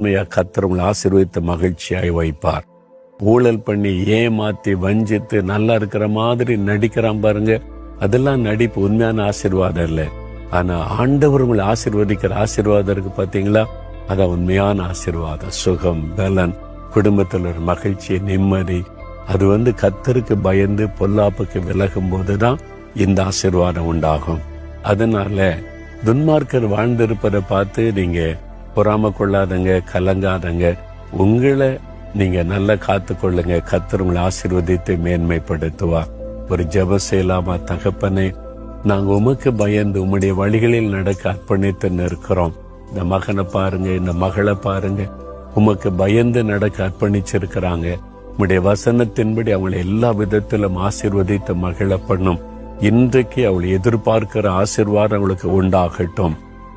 உண்மையா கத்தர் உங்களை மகிழ்ச்சியாய் வைப்பார். ஊழல் பண்ணி ஏமாத்தி வஞ்சித்து நல்லா இருக்கிற மாதிரி நடிக்கிறான் பாருங்க. அதெல்லாம் நடிப்பு உண்மையான ஆசீர்வாதம் இல்லை. ஆனா ஆண்டவர் உங்களை ஆசீர்வதிக்கிற ஆசீர்வாதம் இருக்கு பாத்தீங்களா அதான் உண்மையான ஆசீர்வாதம். சுகம் பலன் குடும்பத்தில் ஒரு மகிழ்ச்சி நிம்மதி. அது வந்து கத்தருக்கு பயந்து பொல்லாப்புக்கு விலகும் போதுதான் இந்த ஆசீர்வாதம் உண்டாகும். அதனால துன்மார்க்கர் வாழ்ந்திருப்பதை பார்த்து நீங்க பொறாம கொள்ளாதங்க கலங்காதங்க. உங்களை நீங்க நல்லா காத்து கொள்ளுங்க கத்தர் உங்களை ஆசீர்வதித்து மேன்மைப்படுத்துவா. ஒரு ஜெபம் செய்யலாமா தகப்பனே? நாங்க உமக்கு பயந்து உம்முடைய வழிகளில் நடக்க அர்ப்பணித்து நிற்கிறோம். இந்த மகனை பாருங்க இந்த மகளை பாருங்க. உமக்கு பயந்து நடக்க அர்ப்பணிச்சிருக்கிறாங்க. உம்முடைய வசனத்தின்படி அவங்களை எல்லா விதத்திலும் ஆசிர்வதித்து மகளை பண்ணும் இன்றைக்கு அவள் எதிர்பார்க்கிற ஆசிர்வாதம் அவளுக்கு உண்டாகட்டும்.